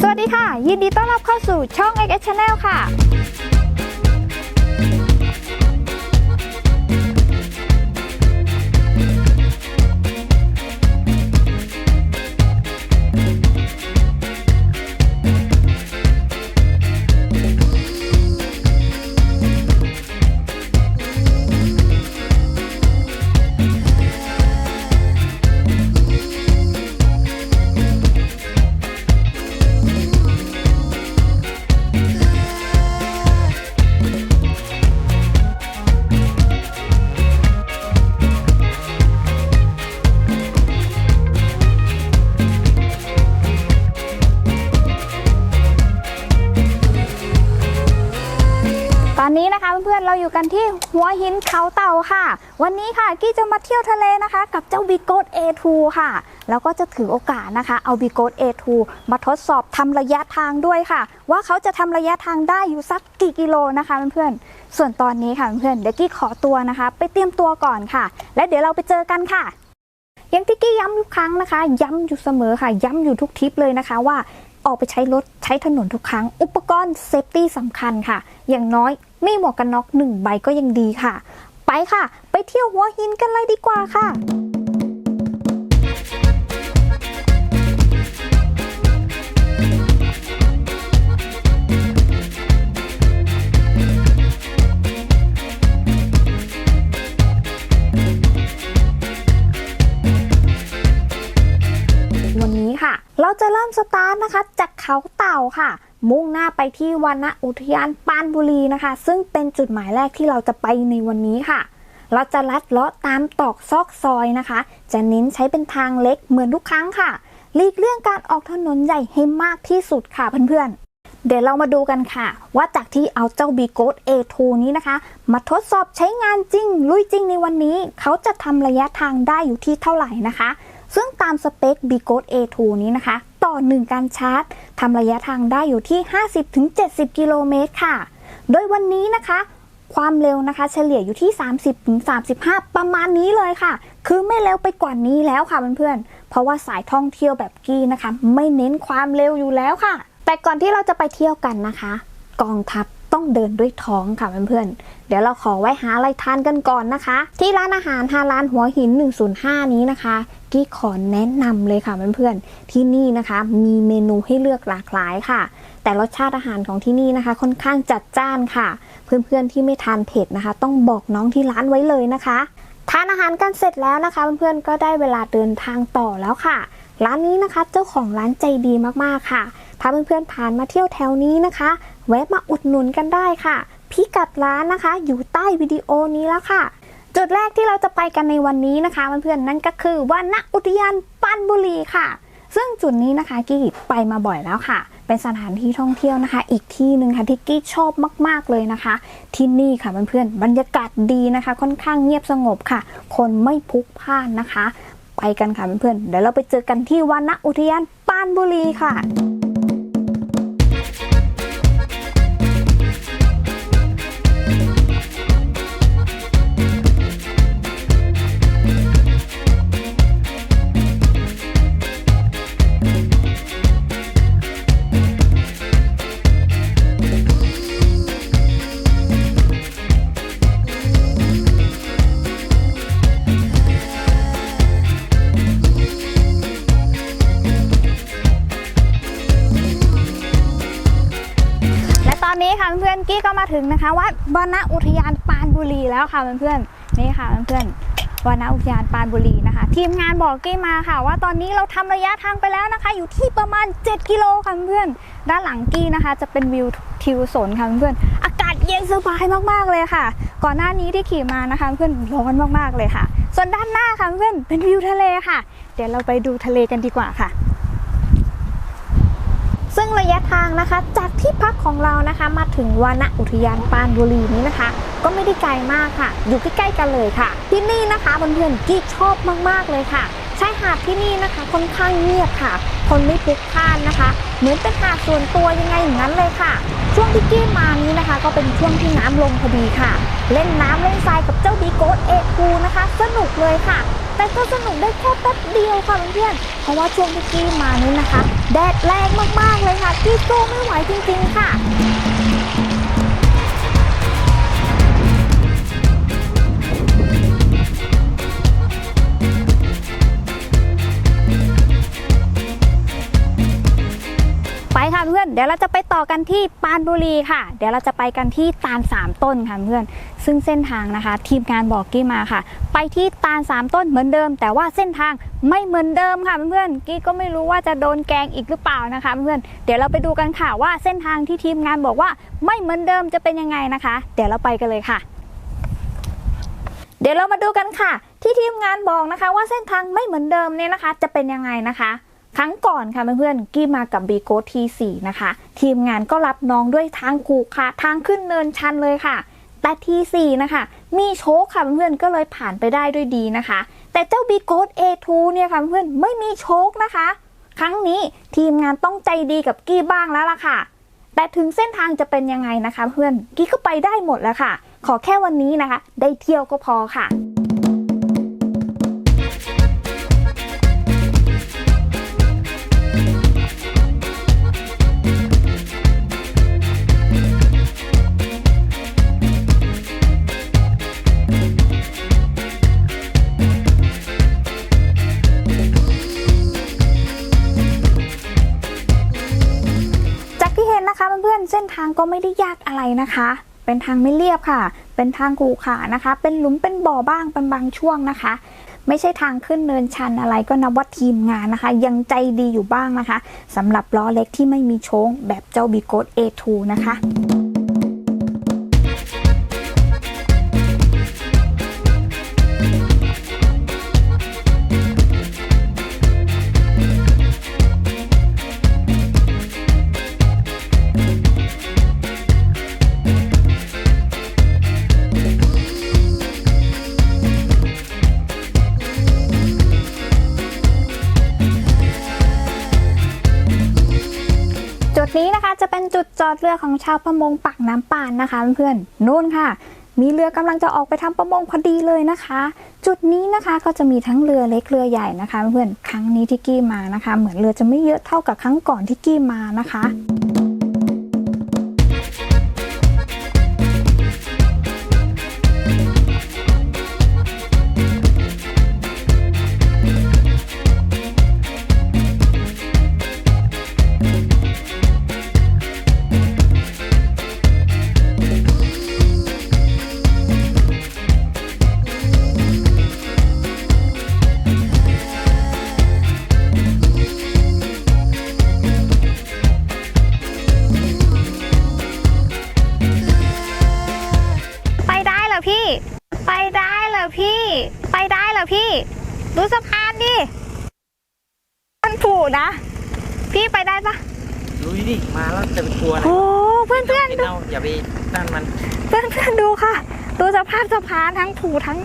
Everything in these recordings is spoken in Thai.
สวัสดีค่ะ ยินดีต้อนรับเข้าสู่ช่อง x Channel ค่ะ กันที่หัวหินเขาเต่าค่ะ วันนี้ค่ะกี้จะมาเที่ยวทะเลนะคะ กับเจ้าบีโก A2 ค่ะ แล้วก็จะถือโอกาสนะคะ เอาบีโก A2 มาทดสอบทำระยะทางด้วยค่ะ ว่าเขาจะทำระยะทางได้อยู่สักกี่กิโลนะคะเพื่อนๆส่วนตอนนี้ค่ะเพื่อนๆเดี๋ยวกี้ขอตัวนะคะ ไปเตรียมตัวก่อนค่ะ และเดี๋ยวเราไปเจอกันค่ะอย่างที่กี้ย้ำทุกครั้งนะคะ ย้ำอยู่เสมอค่ะ ย้ำอยู่ทุกทริปเลยนะคะว่า ออกไปใช้รถใช้ถนนทุกครั้ง อุปกรณ์เซฟตี้สำคัญค่ะ อย่างน้อยไม่หมวกกันน็อกหนึ่งใบก็ยังดีค่ะ ไปค่ะ ไปเที่ยวหัวหินกันเลยดีกว่าค่ะ เราจะเริ่มสตาร์ทนะคะจากเขาเต่าค่ะ มุ่งหน้าไปที่วานอุทยานปานบุรีนะคะ ซึ่งเป็นจุดหมายแรกที่เราจะไปในวันนี้ค่ะ เราจะลัดเลาะตามตอกซอกซอยนะคะ จะเน้นใช้เป็นทางเล็กเหมือนทุกครั้งค่ะหลีกเลี่ยงการออกถนนใหญ่ให้มากที่สุดค่ะเพื่อนๆ เดี๋ยวเรามาดูกันค่ะ ว่าจากที่เอาเจ้า b ีโก A2 นี้นะคะ มาทดสอบใช้งานจริง ลุยจริงในวันนี้ เขาจะทำระยะทางได้อยู่ที่เท่าไหร่นะคะ ซึ่งตามสเปค b ีโก A2 นี้นะคะต่อ 1 การชาร์จทำระยะทางได้อยู่ที่ 50-70 กิโลเมตรค่ะ โดยวันนี้นะคะความเร็วนะคะ เฉลี่ยอยู่ที่ 30-35 ประมาณนี้เลยค่ะ คือไม่เร็วไปกว่านี้แล้วค่ะเพื่อนๆ เพราะว่าสายท่องเที่ยวแบบกี้นะคะ ไม่เน้นความเร็วอยู่แล้วค่ะ แต่ก่อนที่เราจะไปเที่ยวกันนะคะ กองทัพ ต้องเดินด้วยท้องค่ะเพื่อนๆเดี๋ยวเราขอไว้หาอะไรทานกันก่อนนะคะ ที่ร้านอาหารฮาลานหัวหิน 105 นี้นะคะกี้ขอแนะนำเลยค่ะเพื่อนๆที่นี่นะคะมีเมนูให้เลือกหลากหลายค่ะ แต่รสชาติอาหารของที่นี่นะคะ ค่อนข้างจัดจ้านค่ะ เพื่อนๆที่ไม่ทานเผ็ดนะคะ ต้องบอกน้องที่ร้านไว้เลยนะคะทานอาหารกันเสร็จแล้วนะคะเพื่อนๆก็ได้เวลาเดินทางต่อแล้วค่ะ ร้านนี้นะคะเจ้าของร้านใจดีมากๆค่ะ ถ้าเพื่อนๆผ่านมาเที่ยวแถวนี้นะคะ แวะมาอุดหนุนกันได้ค่ะ พิกัดร้านนะคะ อยู่ใต้วิดีโอนี้แล้วค่ะ จุดแรกที่เราจะไปกันในวันนี้นะคะเพื่อนๆนั่นก็คือวานอุทยานปันบุรีค่ะ ซึ่งจุดนี้นะคะกี้ไปมาบ่อยแล้วค่ะเป็นสถานที่ท่องเที่ยวนะคะ อีกที่หนึ่งค่ะที่กี้ชอบมากๆเลยนะคะ ที่นี่ค่ะเพื่อนๆบรรยากาศดีนะคะ ค่อนข้างเงียบสงบค่ะ คนไม่พลุกพล่านนะคะ ไปกันค่ะเพื่อนๆเดี๋ยวเราไปเจอกันที่วานอุทยานปานบุรีค่ะ ถึงนะคะวัดวานอุทยานปานบุรีแล้วค่ะเพื่อนๆนี่ค่ะเพื่อนๆวานอุทยานปานบุรีนะคะ ทีมงานบอกกี้มาค่ะ ว่าตอนนี้เราทำระยะทางไปแล้วนะคะ อยู่ที่ประมาณ 7 กิโลค่ะเพื่อนด้านหลังกี้นะคะ จะเป็นวิวทิวสนค่ะเพื่อนอากาศเย็นสบายมากๆเลยค่ะ ก่อนหน้านี้ที่ขี่มานะคะ เพื่อนร้อนมากๆเลยค่ะ ส่วนด้านหน้าค่ะเพื่อนเป็นวิวทะเลค่ะ เดี๋ยวเราไปดูทะเลกันดีกว่าค่ะ ซึ่งระยะทางนะคะ จากที่พักของเรานะคะ มาถึงวานอุทยานปานบุรีนี้นะคะ ก็ไม่ได้ไกลมากค่ะ อยู่ใกล้ๆกันเลยค่ะ ที่นี่นะคะเพื่อนๆกี้ชอบมากๆเลยค่ะชายหาดที่นี่นะคะค่อนข้างเงียบค่ะ คนไม่พลุกพล่านนะคะ เหมือนเป็นหาดส่วนตัวยังไงอย่างนั้นเลยค่ะ ช่วงที่กี้มานี้นะคะ ก็เป็นช่วงที่น้ำลงพอดีค่ะ เล่นน้ำเล่นทรายกับเจ้าบีโกสเอคูนะคะ สนุกเลยค่ะ แต่ก็สนุกได้แค่แป๊บเดียวค่ะเพื่อนๆเพราะว่าช่วงที่กี้มานี้นะคะ แดดแรงมากๆเลยค่ะที่สู้ไม่ไหวจริงๆค่ะ ดี๋ยวเราจะไปต่อกันที่ปานบุรีค่ะ เดี๋ยวเราจะไปกันที่ตาลสามต้นค่ะเพื่อน ซึ่งเส้นทางนะคะ ทีมงานบอกกี้มาค่ะ ไปที่ตาลสามต้นเหมือนเดิม แต่ว่าเส้นทางไม่เหมือนเดิมค่ะเพื่อนกี้ก็ไม่รู้ว่าจะโดนแกงอีกหรือเปล่านะคะเพื่อนเดี๋ยวเราไปดูกันค่ะว่าเส้นทางที่ทีมงานบอกว่าไม่เหมือนเดิมจะเป็นยังไงนะคะ เดี๋ยวเราไปกันเลยค่ะ เดี๋ยวเรามาดูกันค่ะ ที่ทีมงานบอกนะคะ ว่าเส้นทางไม่เหมือนเดิมเนี่ยนะคะ จะเป็นยังไงนะคะ ครั้งก่อนค่ะเพื่อนๆ กี้มากับบีโกทีสี่นะคะ ทีมงานก็รับน้องด้วยทางขูค่ะ ทางขึ้นเนินชันเลยค่ะ แต่ทีสี่นะคะ มีโชคค่ะเพื่อนๆ ก็เลยผ่านไปได้ด้วยดีนะคะ แต่เจ้าบีโก A2 เนี่ยค่ะเพื่อนๆ ไม่มีโชคนะคะ ครั้งนี้ทีมงานต้องใจดีกับกี้บ้างแล้วล่ะค่ะ แต่ถึงเส้นทางจะเป็นยังไงนะคะ เพื่อน กี้ก็ไปได้หมดแล้วค่ะ ขอแค่วันนี้นะคะ ได้เที่ยวก็พอค่ะ ไม่ได้ยากอะไรนะคะ เป็นทางไม่เรียบค่ะ เป็นทางขูขานะคะ เป็นหลุมเป็นบ่อบ้างเป็นบางช่วงนะคะ ไม่ใช่ทางขึ้นเนินชันอะไรก็นับว่าทีมงานนะคะ ยังใจดีอยู่บ้างนะคะสำหรับล้อเล็กที่ไม่มีโชงแบบเจ้าบีโกด A2 นะคะ อดเรือของชาวประมงปากน้ำปานนะคะเพื่อนๆนู่นค่ะ มีเรือกำลังจะออกไปทำประมงพอดีเลยนะคะ จุดนี้นะคะก็จะมีทั้งเรือเล็กเรือใหญ่นะคะเพื่อนครั้งนี้ที่กี้มานะคะ เหมือนเรือจะไม่เยอะเท่ากับครั้งก่อนที่กี้มานะคะ มาแล้วจะไปกลัวอะไรโอ้เพื่อนเพื่อนไม่ๆดูเอาอย่าไปตั้นมัน เพื่อนเพื่อนๆดูค่ะ ดูสภาพสะพานทั้งผูทั้ง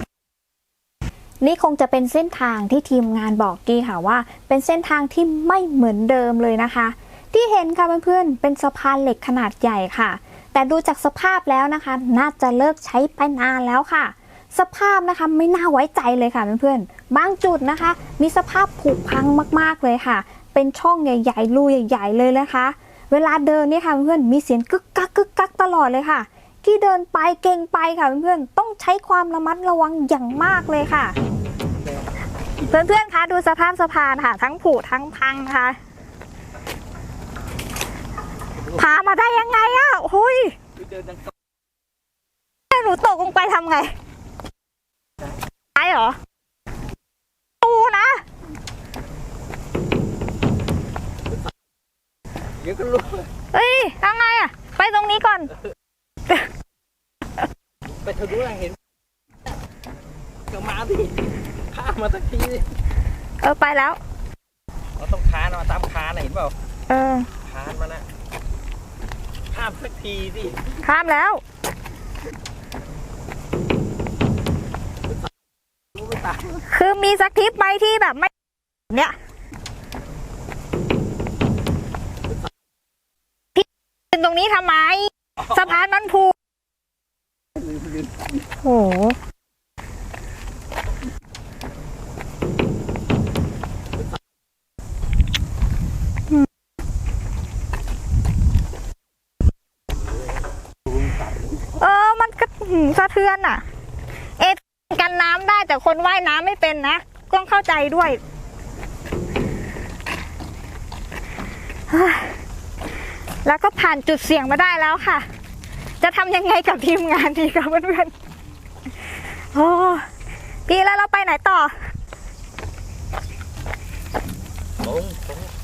นี่คงจะเป็นเส้นทางที่ทีมงานบอกกี้ค่ะว่า เป็นเส้นทางที่ไม่เหมือนเดิมเลยนะคะ ที่เห็นค่ะเพื่อนๆเป็นสะพานเหล็กขนาดใหญ่ค่ะ แต่ดูจากสภาพแล้วนะคะ น่าจะเลิกใช้ไปนานแล้วค่ะ สภาพนะคะไม่น่าไว้ใจเลยค่ะเพื่อนๆบางจุดนะคะ มีสภาพผุพังมากๆเลยค่ะ เป็นช่องใหญ่ ๆ รูใหญ่ ๆ เลยนะคะ เวลาเดินเนี่ยค่ะเพื่อนมีเสียงกึกกักกึกกักตลอดเลยค่ะ ที่เดินไปเก่งไปค่ะเพื่อนต้องใช้ความระมัดระวังอย่างมากเลยค่ะ เพื่อนๆคะดูสภาพสะพานค่ะ ทั้งผุทั้งพังค่ะพามาได้ยังไงอะโอ้ยหนูตกลงไปทำไงตายเหรอ เดี๋ยวก็รู้เอ้ยทำไงอะไปตรงนี้ก่อน ไปเธอรู้อะไรเห็นก็มาดิข้ามมาสักทีดิเออไปแล้ว เราต้องคานมาตามคานน่ะเห็นเปล่าเออคานมานะข้ามสักทีสิข้ามแล้ว รู้ไม่ตามคือมีสคริปต์ไหมที่แบบไม่ เนี่ย ตรงนี้ทำไม สะพานมันผูโอ้โหเออ มันก็สะเทือนอะ เอ็ดกันน้ำได้แต่คนว่ายน้ำไม่เป็นนะต้องเข้าใจด้วย แล้วก็ผ่านจุดเสี่ยงมาได้แล้วค่ะ จะทำยังไงกับทีมงานดีคะเพื่อนๆโอ้พี่แล้วเราไปไหนต่อ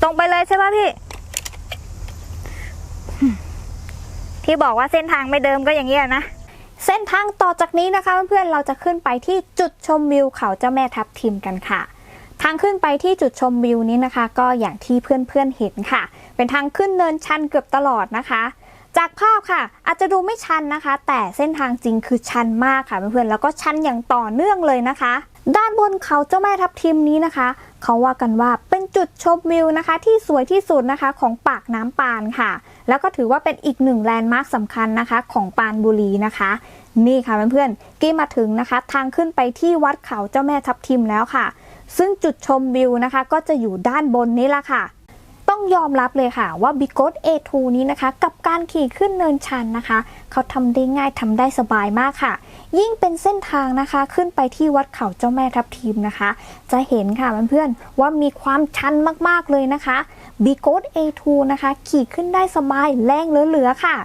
ตรงไปเลยใช่ป่ะพี่ ที่บอกว่าเส้นทางไม่เดิมก็อย่างนี้นะ เส้นทางต่อจากนี้นะคะเพื่อนๆเราจะขึ้นไปที่จุดชมวิวเขาเจ้าแม่ทับทิมกันค่ะ ทางขึ้นไปที่จุดชมวิวนี้นะคะ ก็อย่างที่เพื่อนๆเห็นค่ะ เป็นทางขึ้นเนินชันเกือบตลอดนะคะ จากภาพค่ะ อาจจะดูไม่ชันนะคะ แต่เส้นทางจริงคือชันมากค่ะเพื่อนๆแล้วก็ชันอย่างต่อเนื่องเลยนะคะ ด้านบนเขาเจ้าแม่ทับทิมนี้นะคะเขาว่ากันว่าเป็นจุดชมวิวนะคะ ที่สวยที่สุดนะคะของปากน้ำปานค่ะ แล้วก็ถือว่าเป็นอีกหนึ่งแลนด์มาร์คสำคัญนะคะ ของปานบุรีนะคะนี่ค่ะเพื่อนๆกี้มาถึงนะคะ ทางขึ้นไปที่วัดเขาเจ้าแม่ทับทิมแล้วค่ะ ซึ่งจุดชมวิวนะคะ ก็จะอยู่ด้านบนนี้ละค่ะ ต้องยอมรับเลยค่ะว่าบิโก A2 นี้นะคะ กับการขี่ขึ้นเนินชันนะคะ เขาทำได้ง่ายทำได้สบายมากค่ะ ยิ่งเป็นเส้นทางนะคะขึ้นไปที่วัดเขาเจ้าแม่ทับทิมนะคะ จะเห็นค่ะเพื่อนๆว่ามีความชันมากๆเลยนะคะบิโก A2 นะคะ ขี่ขึ้นได้สบายแรงเหลือๆค่ะ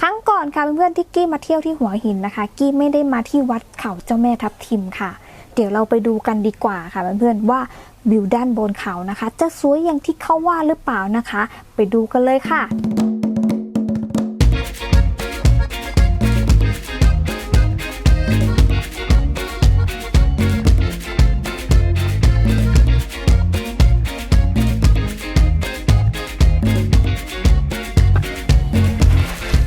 ครั้งก่อนค่ะเพื่อนๆที่กี้มาเที่ยวที่หัวหินนะคะ กี้ไม่ได้มาที่วัดเขาเจ้าแม่ทับทิมค่ะ เดี๋ยวเราไปดูกันดีกว่าค่ะเพื่อนๆว่าวิวด้านบนเขานะคะ จะสวยอย่างที่เขาว่าหรือเปล่านะคะ ไปดูกันเลยค่ะ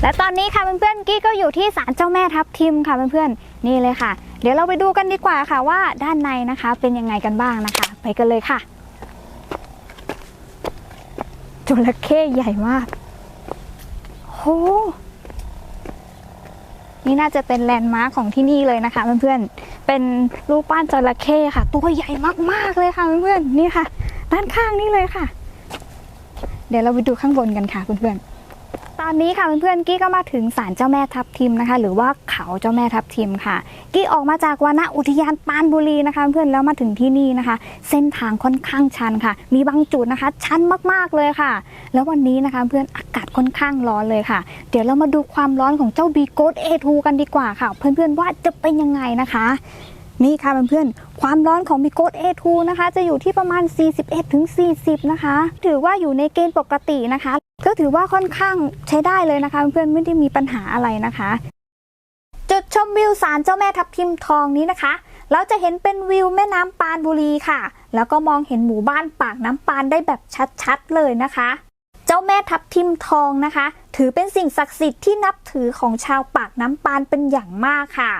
และตอนนี้ค่ะเพื่อนๆกี้ก็อยู่ที่ศาลเจ้าแม่ทับทิมค่ะเพื่อนๆนี่เลยค่ะ เดี๋ยวเราไปดูกันดีกว่าค่ะว่าด้านในนะคะเป็นยังไงกันบ้างนะคะ ไปกันเลยค่ะจระเข้ใหญ่มากโหนี่น่าจะเป็นแลนด์มาร์คของที่นี่เลยนะคะเพื่อนๆ เป็นรูปปั้นจระเข้ค่ะ ตัวใหญ่มากๆเลยค่ะเพื่อนๆ นี่ค่ะ ด้านข้างนี่เลยค่ะ เดี๋ยวเราไปดูข้างบนกันค่ะเพื่อนๆ ตอนนี้ค่ะเพื่อนๆกี้ก็มาถึงศาลเจ้าแม่ทับทิมนะคะ หรือว่าเขาเจ้าแม่ทับทิมค่ะ กี้ออกมาจากวนอุทยานปานบุรีนะคะ เพื่อนแล้วมาถึงที่นี่นะคะ เส้นทางค่อนข้างชันค่ะ มีบางจุดนะคะ ชันมากๆเลยค่ะ แล้ววันนี้นะคะเพื่อนอากาศค่อนข้างร้อนเลยค่ะ เดี๋ยวเรามาดูความร้อนของเจ้าบีโกดเอทูกันดีกว่าค่ะ เพื่อนๆว่าจะเป็นยังไงนะคะ นี่ค่ะเพื่อนๆ ความร้อนของมิโกด A2 นะคะ จะอยู่ที่ประมาณ 41-40 นะคะ ถือว่าอยู่ในเกณฑ์ปกตินะคะ ก็ถือว่าค่อนข้างใช้ได้เลยนะคะเพื่อนๆ ไม่ได้มีปัญหาอะไรนะคะ จุดชมวิวศาลเจ้าแม่ทับทิมทองนี้นะคะ เราจะเห็นเป็นวิวแม่น้ำปานบุรีค่ะ แล้วก็มองเห็นหมู่บ้านปากน้ำปานได้แบบชัดๆ เลยนะคะ เจ้าแม่ทับทิมทองนะคะ ถือเป็นสิ่งศักดิ์สิทธิ์ที่นับถือของชาวปากน้ำปานเป็นอย่างมากค่ะ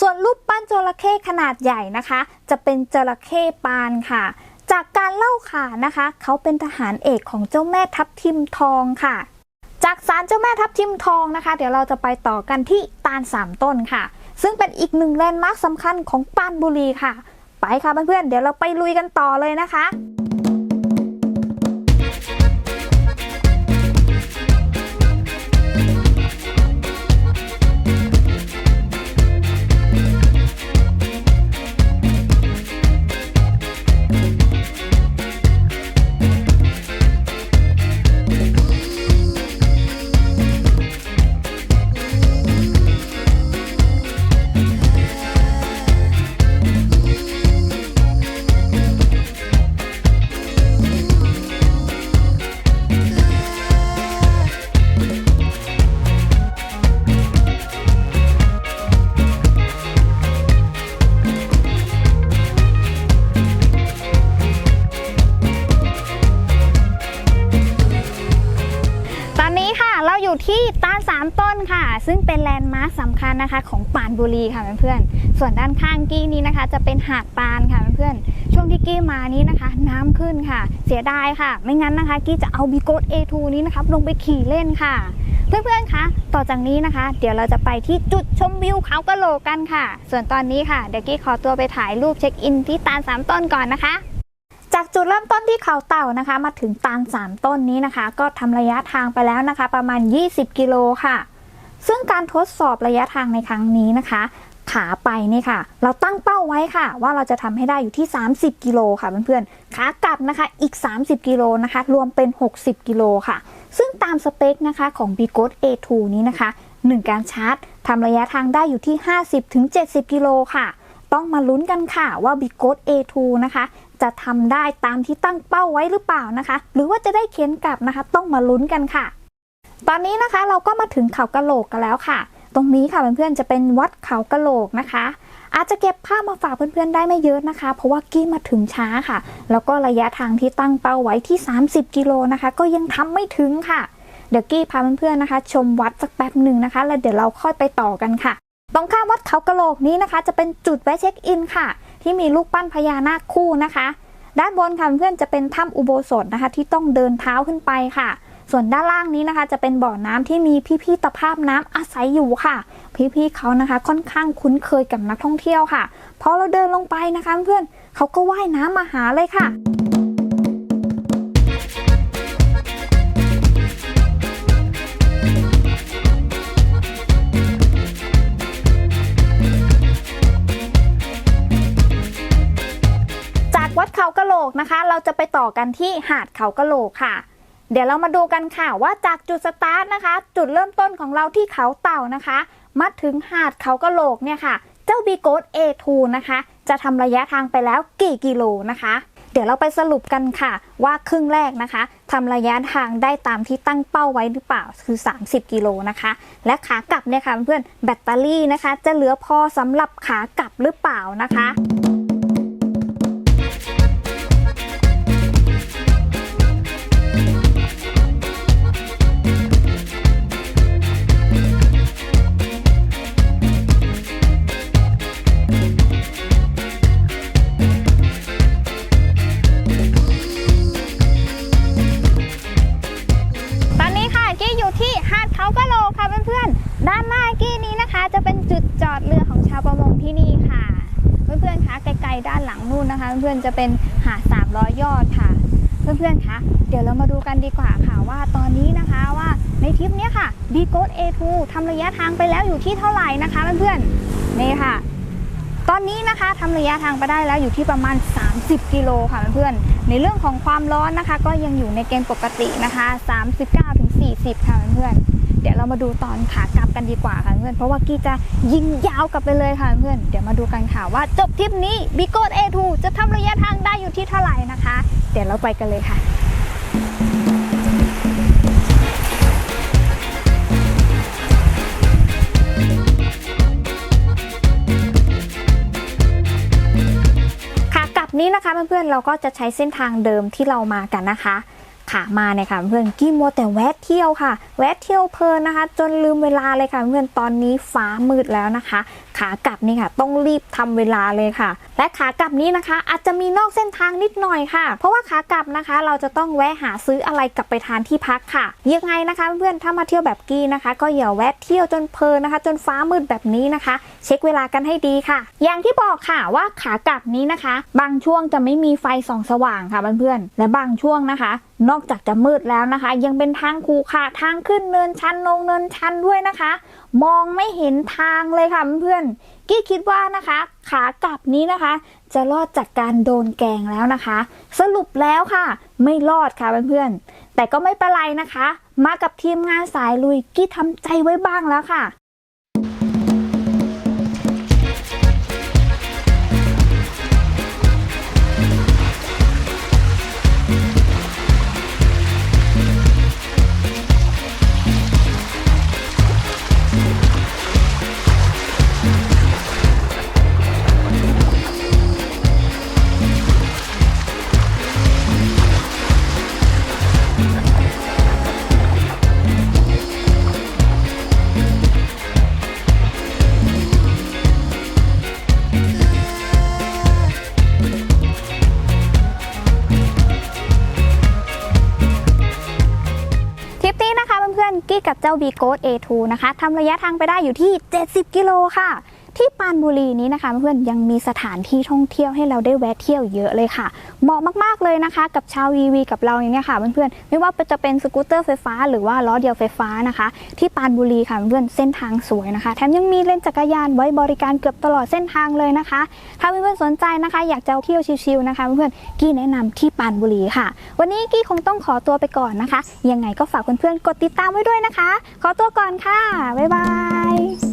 ส่วนรูปปั้นจระเข้ขนาดใหญ่นะคะ จะเป็นจระเข้ปานค่ะ จากการเล่าขานนะคะ เขาเป็นทหารเอกของเจ้าแม่ทับทิมทองค่ะ จากศาลเจ้าแม่ทับทิมทองนะคะ เดี๋ยวเราจะไปต่อกันที่ตาลสามต้นค่ะ ซึ่งเป็นอีกหนึ่งแลนด์มาร์คสำคัญของปานบุรีค่ะ ไปค่ะเพื่อนๆเดี๋ยวเราไปลุยกันต่อเลยนะคะ บุรีค่ะเพื่อนๆส่วนด้านข้างกี้นี้นะคะ จะเป็นหาดปานค่ะเพื่อนๆช่วงที่กี้มานี้นะคะ น้ำขึ้นค่ะ เสียดายค่ะ ไม่งั้นนะคะ กี้จะเอาบีโกด A2 นี้นะคะลงไปขี่เล่นค่ะ เพื่อนๆคะต่อจากนี้นะคะ เดี๋ยวเราจะไปที่จุดชมวิวเขากะโหลกกันค่ะ ส่วนตอนนี้ค่ะเดี๋ยวกี้ขอตัวไปถ่ายรูปเช็คอินที่ตาลสามต้นก่อนนะคะจากจุดเริ่มต้นที่เขาเต่านะคะ มาถึงตาลสามต้นนี้นะคะ ก็ทำระยะทางไปแล้วนะคะ ประมาณ 20 กิโลค่ะ ซึ่งการทดสอบระยะทางในครั้งนี้นะคะ ขาไปนี่ค่ะ เราตั้งเป้าไว้ค่ะ ว่าเราจะทำให้ได้อยู่ที่ 30 กิโลค่ะเพื่อนๆขากลับนะคะอีก 30 กิโลนะคะ รวมเป็น 60 กิโลค่ะ ซึ่งตามสเปคนะคะของ b g o t A2 นี้นะคะ 1 การชาร์จทำระยะทางได้อยู่ที่ 50-70 กิโลค่ะ ต้องมาลุ้นกันค่ะว่า b g o t A2 นะคะจะทำได้ตามที่ตั้งเป้าไว้หรือเปล่านะคะ หรือว่าจะได้เข็นกลับนะคะ ต้องมาลุ้นกันค่ะ ตอนนี้นะคะเราก็มาถึงเขากะโหลกกันแล้วค่ะ ตรงนี้ค่ะเพื่อนๆจะเป็นวัดเขากะโหลกนะคะ อาจจะเก็บภาพมาฝากเพื่อนๆได้ไม่เยอะนะคะ เพราะว่ากี้มาถึงช้าค่ะ แล้วก็ระยะทางที่ตั้งเป้าไว้ที่ 30 กิโลนะคะ ก็ยังทำไม่ถึงค่ะ เดี๋ยวกี้พาเพื่อนๆนะคะ ชมวัดสักแป๊บหนึ่งนะคะ แล้วเดี๋ยวเราค่อยไปต่อกันค่ะ ตรงข้ามวัดเขากะโหลกนี้นะคะ จะเป็นจุดแวะเช็คอินค่ะ ที่มีลูกปั้นพญานาคคู่นะคะ ด้านบนค่ะเพื่อนๆจะเป็นถ้ำอุโบสถนะคะ ที่ต้องเดินเท้าขึ้นไปค่ะ ส่วนด้านล่างนี้นะคะจะเป็นบ่อน้ำที่มีพี่ๆตภาพน้ำอาศัยอยู่ค่ะ พี่ๆเขานะคะ ค่อนข้างคุ้นเคยกับนักท่องเที่ยวค่ะพอเราเดินลงไปนะคะเพื่อนเขาก็ว่ายน้ำมาหาเลยค่ะจากวัดเขากะโหลกนะคะ เราจะไปต่อกันที่หาดเขากะโหลกค่ะ เดี๋ยวเรามาดูกันค่ะว่าจากจุดสตาร์ทนะคะ จุดเริ่มต้นของเราที่เขาเต่านะคะ มาถึงหาดเขากะโหลกเนี่ยค่ะ เจ้าบีโกด A2 นะคะ จะทำระยะทางไปแล้วกี่กิโลนะคะ เดี๋ยวเราไปสรุปกันค่ะ ว่าครึ่งแรกนะคะทำระยะทางได้ตามที่ตั้งเป้าไว้หรือเปล่าคือ 30 กิโลนะคะ และขากลับเนี่ยค่ะเพื่อนแบตเตอรี่นะคะ จะเหลือพอสำหรับขากลับหรือเปล่านะคะ ด้านหลังนู่นนะคะ เพื่อนๆจะเป็นหาด300 ยอดค่ะ เพื่อนๆคะเดี๋ยวเรามาดูกันดีกว่าค่ะว่าตอนนี้นะคะว่าในทริปนี้ค่ะ b g o t A2 ทำระยะทางไปแล้วอยู่ที่เท่าไหร่นะคะเพื่อนๆนี่ค่ะ ตอนนี้นะคะทำระยะทางไปได้แล้วอยู่ที่ประมาณ 30 กิโลค่ะเพื่อนๆในเรื่องของความร้อนนะคะ ก็ยังอยู่ในเกณฑ์ปกตินะคะ 39-40 ค่ะเพื่อนๆ เดี๋ยวเรามาดูตอนขากลับกันดีกว่าค่ะเพื่อนเพราะว่ากี้จะยิงยาวกลับไปเลยค่ะเพื่อนเดี๋ยวมาดูกันค่ะว่าจบทริปนี้ b ิโก A2 จะทำระยะทางได้อยู่ที่เท่าไหร่นะคะ เดี๋ยวเราไปกันเลยค่ะขากลับนี้นะคะเพื่อนๆเราก็จะใช้เส้นทางเดิมที่เรามากันนะคะ ค่ะมาเนี่ยค่ะเพื่อนกี้มัวแต่แวะเที่ยวค่ะ แวะเที่ยวเพลินนะคะ จนลืมเวลาเลยค่ะ เพื่อนตอนนี้ฟ้ามืดแล้วนะคะขากลับนี่ค่ะ ต้องรีบทำเวลาเลยค่ะ และขากลับนี้นะคะ อาจจะมีนอกเส้นทางนิดหน่อยค่ะ เพราะว่าขากลับนะคะ เราจะต้องแวะหาซื้ออะไรกลับไปทานที่พักค่ะยังไงนะคะเพื่อนๆถ้ามาเที่ยวแบบกี้นะคะ ก็อย่าแวะเที่ยวจนเพลินนะคะ จนฟ้ามืดแบบนี้นะคะ เช็คเวลากันให้ดีค่ะ อย่างที่บอกค่ะว่าขากลับนี้นะคะ บางช่วงจะไม่มีไฟส่องสว่างค่ะเพื่อนๆและบางช่วงนะคะ นอกจากจะมืดแล้วนะคะ ยังเป็นทางคูค่ะทางขึ้นเนินชันลงเนินชันด้วยนะคะมองไม่เห็นทางเลยค่ะเพื่อนๆกี้คิดว่านะคะ ขากลับนี้นะคะ จะรอดจากการโดนแกงแล้วนะคะ สรุปแล้วค่ะ ไม่รอดค่ะเพื่อนๆแต่ก็ไม่เป็นไรนะคะ มากับทีมงานสายลุยกี้ทำใจไว้บ้างแล้วค่ะ กี้กับเจ้า b ีโก A2 นะคะทำระยะทางไปได้อยู่ที่ 70 กิโลค่ะ ที่ปานบุรีนี้นะคะเพื่อนยังมีสถานที่ท่องเที่ยวให้เราได้แวะเที่ยวเยอะเลยค่ะ เหมาะมากๆเลยนะคะ กับชาว EV กับเราอย่างเนี้ยค่ะเพื่อนๆไม่ว่าจะเป็นสกูตเตอร์ไฟฟ้า หรือว่าล้อเดียวไฟฟ้านะคะ ที่ปานบุรีค่ะเพื่อนเส้นทางสวยนะคะแถมยังมีเลนจักรยานไว้บริการเกือบตลอดเส้นทางเลยนะคะ ถ้าเพื่อนๆสนใจนะคะ อยากจะเที่ยวชิลๆนะคะเพื่อนๆกี้แนะนำที่ปานบุรีค่ะ วันนี้กี้คงต้องขอตัวไปก่อนนะคะ ยังไงก็ฝากเพื่อนๆกดติดตามไว้ด้วยนะคะ ขอตัวก่อนค่ะบ๊ายบาย